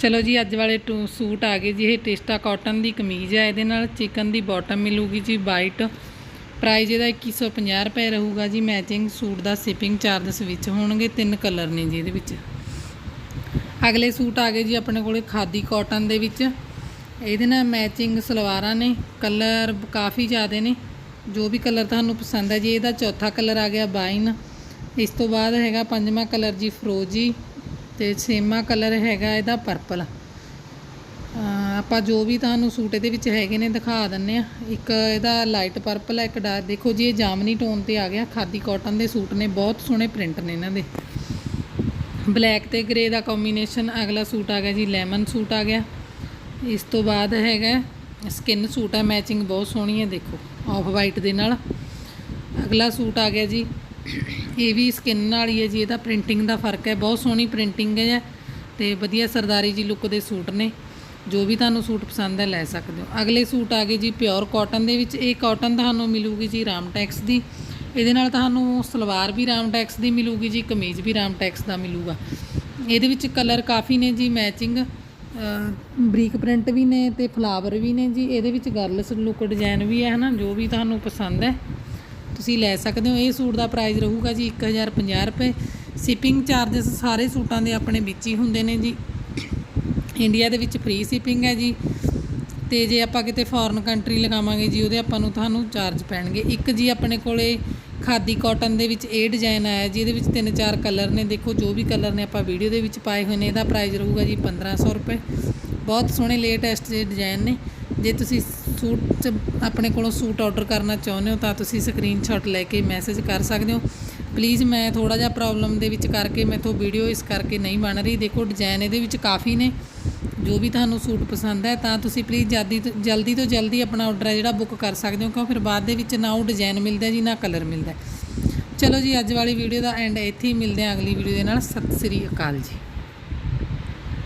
ਚਲੋ ਜੀ, ਅੱਜ ਵਾਲੇ ਟੂ ਸੂਟ ਆ ਗਏ ਜੀ, ਇਹ ਟੇਸਟਾ ਕਾਟਨ ਦੀ ਕਮੀਜ਼ ਹੈ ਇਹਦੇ ਨਾਲ ਚਿਕਨ ਦੀ ਬਾਟਮ ਮਿਲੂਗੀ ਜੀ, ਵਾਈਟ। ਪ੍ਰਾਈਜ਼ ਇਹਦਾ 2150 ਰੁਪਏ ਰਹੂਗਾ ਜੀ, ਮੈਚਿੰਗ ਸੂਟ ਦਾ ਸ਼ਿਪਿੰਗ ਚਾਰਜਸ ਵਿੱਚ ਹੋਣਗੇ, ਤਿੰਨ ਕਲਰ ਨੇ ਜੀ ਇਹਦੇ ਵਿੱਚ। ਅਗਲੇ ਸੂਟ ਆ ਗਏ ਜੀ, ਆਪਣੇ ਕੋਲੇ ਖਾਦੀ ਕਾਟਨ ਦੇ ਵਿੱਚ। ਇਹਦੇ ਨਾਲ ਮੈਚਿੰਗ ਸਲਵਾਰਾਂ ਨੇ, ਕਲਰ ਕਾਫੀ ਜ਼ਿਆਦੇ ਨੇ, ਜੋ ਵੀ ਕਲਰ ਤੁਹਾਨੂੰ ਪਸੰਦ ਹੈ ਜੀ, ਇਹਦਾ ਚੌਥਾ ਕਲਰ ਆ ਗਿਆ ਬਾਈਨ। ਇਸ ਤੋਂ ਬਾਅਦ ਹੈਗਾ ਪੰਜਵਾਂ ਕਲਰ ਜੀ, ਫਰੋਜੀ। ਤੇ ਸੇਮਾ ਕਲਰ ਹੈਗਾ ਇਹਦਾ ਪਰਪਲ ਆਪਾਂ ਜੋ ਵੀ ਤੁਹਾਨੂੰ ਸੂਟ ਇਹਦੇ ਵਿੱਚ ਹੈਗੇ ਨੇ ਦਿਖਾ ਦਿੰਨੇ ਆ। ਇੱਕ ਇਹਦਾ ਲਾਈਟ ਪਰਪਲ ਹੈ ਇੱਕ ਡਾਰਕ ਦੇਖੋ ਜੀ, ਇਹ ਜਾਮਨੀ ਟੋਨ ਤੇ ਆ ਗਿਆ। ਖਾਦੀ ਕਾਟਨ ਦੇ ਸੂਟ ਨੇ, ਬਹੁਤ ਸੋਹਣੇ ਪ੍ਰਿੰਟ ਨੇ ਇਹਨਾਂ ਦੇ। ਬਲੈਕ ਤੇ ਗ੍ਰੇ ਦਾ ਕੰਬੀਨੇਸ਼ਨ ਅਗਲਾ ਸੂਟ ਆ ਗਿਆ ਜੀ ਲੈਮਨ ਸੂਟ ਆ ਗਿਆ। ਇਸ ਤੋਂ ਬਾਅਦ ਹੈਗਾ ਸਕਿਨ ਸੂਟ ਹੈ ਮੈਚਿੰਗ ਬਹੁਤ ਸੋਹਣੀ ਹੈ ਦੇਖੋ। ਆਫ ਵਾਈਟ ਦੇ ਨਾਲ। ਅਗਲਾ ਸੂਟ ਆ ਗਿਆ ਜੀ ਇਹ ਵੀ ਸਕਿਨ ਨਾਲ ਹੀ ਹੈ ਜੀ, ਇਹਦਾ ਪ੍ਰਿੰਟਿੰਗ ਦਾ ਫ਼ਰਕ ਹੈ, ਬਹੁਤ ਸੋਹਣੀ ਪ੍ਰਿੰਟਿੰਗ ਹੈ ਤੇ ਵਧੀਆ ਸਰਦਾਰੀ ਜੀ ਲੁੱਕ ਦੇ ਸੂਟ ਨੇ, ਜੋ ਵੀ ਤੁਹਾਨੂੰ ਸੂਟ ਪਸੰਦ ਹੈ ਲੈ ਸਕਦੇ ਹੋ। ਅਗਲੇ ਸੂਟ ਆ ਗਏ ਜੀ ਪਿਓਰ ਕਾਟਨ ਦੇ ਵਿੱਚ, ਇਹ ਕਾਟਨ ਤੁਹਾਨੂੰ ਮਿਲੂਗੀ ਜੀ ਰਾਮ ਟੈਕਸ ਦੀ, ਇਹਦੇ ਨਾਲ ਤੁਹਾਨੂੰ ਸਲਵਾਰ ਵੀ ਰਾਮ ਟੈਕਸ ਦੀ ਮਿਲੂਗੀ ਜੀ, ਕਮੀਜ਼ ਵੀ ਰਾਮ ਟੈਕਸ ਦਾ ਮਿਲੂਗਾ। ਇਹਦੇ ਵਿੱਚ ਕਲਰ ਕਾਫੀ ਨੇ ਜੀ ਮੈਚਿੰਗ ਬਰੀਕ ਪ੍ਰਿੰਟ ਵੀ ਨੇ ਤੇ ਫਲਾਵਰ ਵੀ ਨੇ ਜੀ, ਇਹਦੇ ਵਿੱਚ ਗਰਲਸ ਲੁੱਕ ਡਿਜ਼ਾਈਨ ਵੀ ਹੈ ਹਨਾ, ਜੋ ਵੀ ਤੁਹਾਨੂੰ ਪਸੰਦ ਹੈ। ਤੁਸੀਂ ਲੈ ਸਕਦੇ ਹੋ। ਇਹ ਸੂਟ ਦਾ ਪ੍ਰਾਈਸ ਰਹੂਗਾ ਜੀ 1050 ਰੁਪਏ। ਸ਼ਿਪਿੰਗ ਚਾਰजेस ਸਾਰੇ ਸੂਟਾਂ ਦੇ ਆਪਣੇ ਵਿੱਚ ਹੀ ਹੁੰਦੇ ਨੇ ਜੀ। ਇੰਡੀਆ ਦੇ ਵਿੱਚ ਫ੍ਰੀ ਸ਼ਿਪਿੰਗ ਹੈ ਜੀ। ਤੇ ਜੇ ਆਪਾਂ ਕਿਤੇ ਫੋਰਨ ਕੰਟਰੀ ਲਗਾਵਾਂਗੇ ਜੀ, ਉਹਦੇ ਆਪਾਂ ਨੂੰ ਤੁਹਾਨੂੰ ਚਾਰਜ ਪੈਣਗੇ। ਇੱਕ ਜੀ ਆਪਣੇ ਕੋਲੇ ਖਾਦੀ ਕਾਟਨ ਦੇ ਵਿੱਚ ਇਹ ਡਿਜ਼ਾਈਨ ਆਇਆ ਜੀ, ਇਹਦੇ ਵਿੱਚ ਤਿੰਨ ਚਾਰ ਕਲਰ ਨੇ। ਦੇਖੋ, ਜੋ ਵੀ ਕਲਰ ਨੇ ਆਪਾਂ ਵੀਡੀਓ ਦੇ ਵਿੱਚ ਪਾਏ ਹੋਏ ਨੇ, ਇਹਦਾ ਪ੍ਰਾਈਸ ਰਹੂਗਾ ਜੀ 1500 ਰੁਪਏ। ਬਹੁਤ ਸੋਹਣੇ ਲੇਟੈਸਟ ਜਿਹੇ ਡਿਜ਼ਾਈਨ ਨੇ। ਜੇ ਤੁਸੀਂ ਸੂਟ 'ਚ ਆਪਣੇ ਕੋਲੋਂ ਸੂਟ ਆਰਡਰ ਕਰਨਾ ਚਾਹੁੰਦੇ ਹੋ ਤਾਂ ਤੁਸੀਂ ਸਕਰੀਨਸ਼ਾਟ ਲੈ ਕੇ ਮੈਸੇਜ ਕਰ ਸਕਦੇ ਹੋ। ਪਲੀਜ਼ ਮੈਂ ਥੋੜਾ ਜਿਹਾ ਪ੍ਰੋਬਲਮ ਦੇ ਵਿੱਚ ਕਰਕੇ ਮੈਥੋਂ ਵੀਡੀਓ ਇਸ ਕਰਕੇ ਨਹੀਂ ਬਣ ਰਹੀ। ਦੇਖੋ ਡਿਜ਼ਾਈਨ ਇਹਦੇ ਵਿੱਚ ਕਾਫੀ ਨੇ। ਜੋ ਵੀ ਤੁਹਾਨੂੰ ਸੂਟ ਪਸੰਦ ਹੈ ਤਾਂ ਤੁਸੀਂ ਪਲੀਜ਼ ਜਲਦੀ ਤੋਂ ਜਲਦੀ ਤੋਂ ਜਲਦੀ ਆਪਣਾ ਆਰਡਰ ਹੈ ਜਿਹੜਾ ਬੁੱਕ ਕਰ ਸਕਦੇ ਹੋ, ਕਿਉਂ ਫਿਰ ਬਾਅਦ ਦੇ ਵਿੱਚ ਨਾ ਉਹ ਡਿਜ਼ਾਈਨ ਮਿਲਦਾ ਜੀ, ਨਾ ਕਲਰ ਮਿਲਦਾ। ਚਲੋ ਜੀ, ਅੱਜ ਵਾਲੀ ਵੀਡੀਓ ਦਾ ਐਂਡ ਇੱਥੇ ਹੀ ਮਿਲਦੇ ਹਾਂ। ਅਗਲੀ ਵੀਡੀਓ ਦੇ ਨਾਲ ਸਤਿ ਸ੍ਰੀ ਅਕਾਲ ਜੀ।